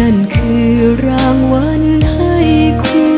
นั่นคือรางวัลให้คุณ